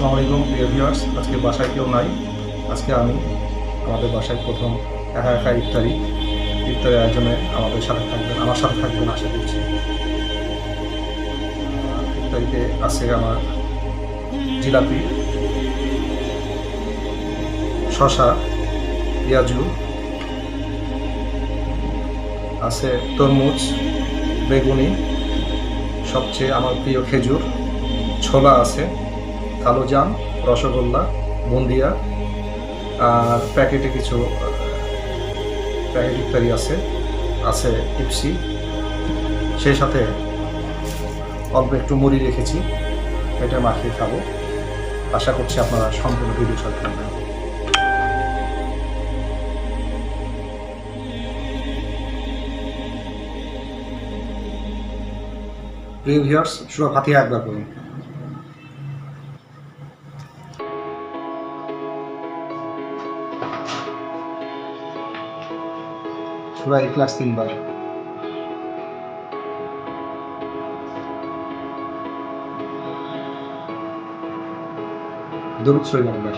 আসসালামু আলাইকুম, প্রিয় ভিউয়ার্স। আজকে বাসায় কেউ নাই। আজকে আমি, আমাদের বাসায় প্রথম একা একা ইফতারি ইফতারি আয়োজনে আমাদের সাথে থাকবেন, আমার সাথে থাকবেন আশা করছি। ইফতারিতে আছে আমার জিলাপি শশা পেঁয়াজু, আছে তরমুজ, বেগুনি, সবচেয়ে আমার প্রিয় খেজুর, ছোলা আছে। কালো জাম, রসগোল্লা, বুন্দিয়া, আর প্যাকেটে কিছু প্যাকেট ইত্যাদি আছে আছে টিপসি সেই সাথে অল্প একটু মুড়ি রেখেছি, এটা মাখিয়ে খাব। আশা করছি আপনারা সম্পূর্ণ ভিডিও সাথে থাকবেন প্রিয় ভিউয়ার্স সুরা ফাতিহা একবার করুন সুরা ইখলাস তিনবার। দরুদ শরীফ একবার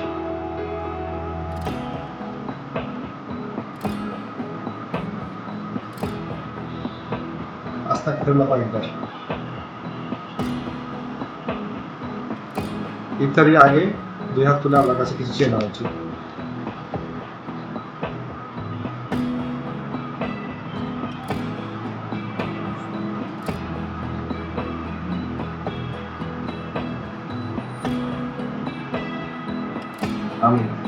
আস্তাক ফেরুল্লাহ পাক একবার ইফতারির আগে দুই হাত তুলে আল্লাহর কাছে কিছু চেয়ে নেওয়া উচিত। Amén.